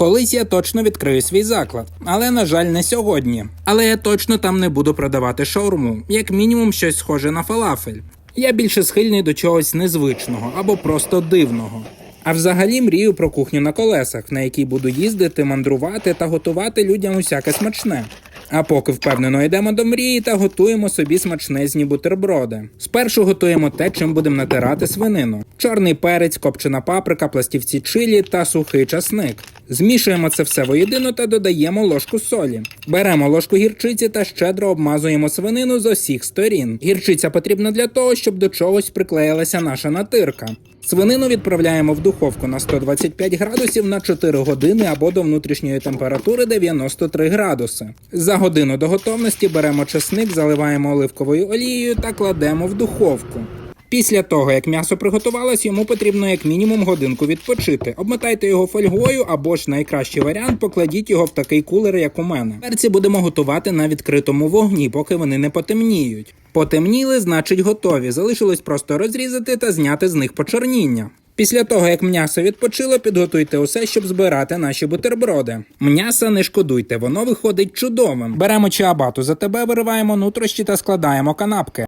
Колись я точно відкрию свій заклад, але на жаль, не сьогодні. Але я точно там не буду продавати шаурму, як мінімум щось схоже на фалафель. Я більше схильний до чогось незвичного або просто дивного. А взагалі мрію про кухню на колесах, на якій буду їздити, мандрувати та готувати людям усяке смачне. А поки впевнено йдемо до мрії та готуємо собі смачнезні бутерброди. Спершу готуємо те, чим будемо натирати свинину: чорний перець, копчена паприка, пластівці чилі та сухий часник. Змішуємо це все воєдино та додаємо ложку солі. Беремо ложку гірчиці та щедро обмазуємо свинину з усіх сторін. Гірчиця потрібна для того, щоб до чогось приклеїлася наша натирка. Свинину відправляємо в духовку на 125 градусів на 4 години або до внутрішньої температури 93 градуси. За годину до готовності беремо чесник, заливаємо оливковою олією та кладемо в духовку. Після того, як м'ясо приготувалось, йому потрібно як мінімум годинку відпочити. Обмотайте його фольгою або ж найкращий варіант, покладіть його в такий кулер, як у мене. Перці будемо готувати на відкритому вогні, поки вони не потемніють. Потемніли, значить готові. Залишилось просто розрізати та зняти з них почорніння. Після того, як м'ясо відпочило, підготуйте усе, щоб збирати наші бутерброди. М'яса не шкодуйте, воно виходить чудовим. Беремо чиабату за тебе, вириваємо нутрощі та складаємо канапки.